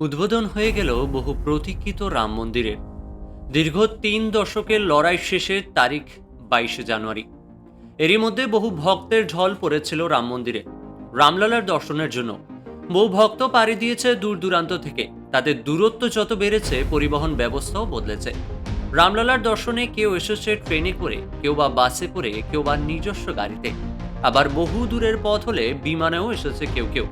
উদ্বোধন হয়ে গেল বহু প্রতীক্ষিত রাম মন্দিরের দীর্ঘ তিন দশকের লড়াই শেষের তারিখ বাইশে জানুয়ারি। এরই মধ্যে বহু ভক্তের ঢল পড়েছিল রাম মন্দিরে। রামলালার দর্শনের জন্য। বহু ভক্ত পাড়ি দিয়েছে দূর দূরান্ত থেকে। তাদের দূরত্ব যত বেড়েছে, পরিবহন ব্যবস্থাও বদলেছে। রামলালার দর্শনে কেউ এসেছে ট্রেনে করে, কেউ বা বাসে করে, কেউ বা নিজস্ব গাড়িতে। আবার বহু দূরের পথ হলে বিমানেও এসেছে কেউ কেউ।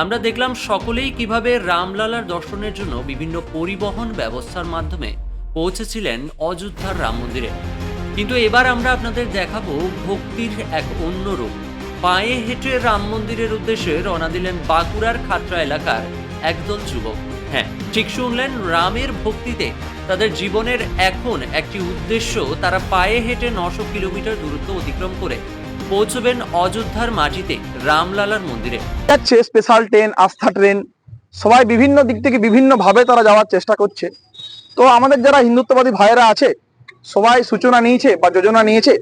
আমরা দেখলাম সকলেই কীভাবে রামলালার দর্শনের জন্য বিভিন্ন পরিবহন ব্যবস্থার মাধ্যমে পৌঁছেছিলেন অযোধ্যার রাম মন্দিরে। কিন্তু এবার আমরা আপনাদের দেখাবো ভক্তির এক অন্য রূপ। পায়ে হেঁটে রাম মন্দিরের উদ্দেশ্যে রওনা দিলেন বাঁকুড়ার খাতড়া এলাকার একদল যুবক। হ্যাঁ ঠিক শুনলেন, রামের ভক্তিতে তাদের জীবনের এখন একটি উদ্দেশ্য তারা পায়ে হেঁটে নশো কিলোমিটার দূরত্ব অতিক্রম করে পৌঁছবেন অযোধ্যার মাটিতে রামলালার মন্দিরে। যাচ্ছে স্পেশাল ট্রেন আস্থা ট্রেন সবাই বিভিন্ন দিক থেকে বিভিন্ন ভাবে তারা যাওয়ার চেষ্টা করছে। তো আমাদের যারা হিন্দুত্ববাদী ভাইয়েরা আছে সবাই সূচনা নিয়েছে বা যোজনা নিয়েছে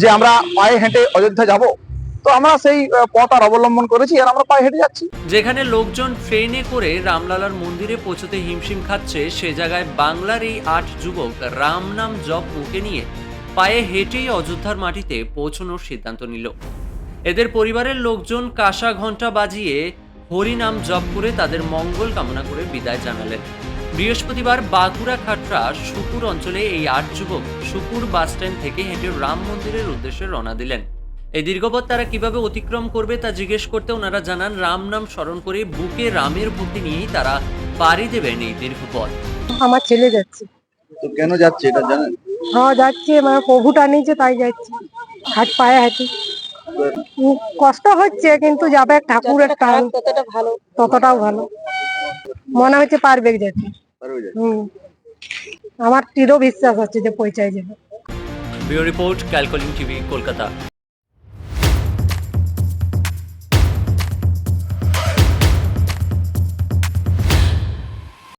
যে আমরা পায়ে হেঁটে অযোধ্যা যাব। তো আমরা সেই পথ আর অবলম্বন করেছি আর আমরা পায়ে হেঁটে যাচ্ছি। যেখানে লোকজন ট্রেনে করে রামলালার মন্দিরে পৌঁছতে হিমশিম খাচ্ছে সে জায়গায় বাংলার এই আট যুবক রাম নাম জপ মুখে নিয়ে পায়ে হেঁটেই অযোধ্যার মাটিতে পৌঁছানোর সিদ্ধান্ত নিল। এদের পরিবারের লোকজন কাঁসা ঘণ্টা বাজিয়ে হরিনাম জপ করে তাদের মঙ্গল কামনা করে বিদায় জানালেন। বৃহস্পতিবার বাঁকুড়া খাটরা সুপুর অঞ্চলে এই আট যুবক সুপুর বাসস্ট্যান্ড থেকে হেঁটে রাম মন্দিরের উদ্দেশ্যে রওনা দিলেন। এই দীর্ঘপথ তারা কীভাবে অতিক্রম করবে তা জিজ্ঞেস করতে ওনারা জানান রাম নাম স্মরণ করে বুকে রামের ভক্তি নিয়েই তারা পাড়ি দেবেন এই দীর্ঘপথ। আমার ছেলে যাচ্ছে। তো কেন যাচ্ছে এটা জানেন? হ্যাঁ যাচ্ছে মানে প্রভুটা নিয়েছে তাই যাচ্ছে। হাত পায়ে হাঁটি। কষ্ট হচ্ছে কিন্তু যাবে ঠাকুরের টান ভালো। ততটাও ভালো। মনে হচ্ছে পারবে যেতে। হুম। আমার তীরও বিশ্বাস আছে যে পৌঁছায় যাবে ব্যুরো রিপোর্ট ক্যালকুলিং টিভি কলকাতা।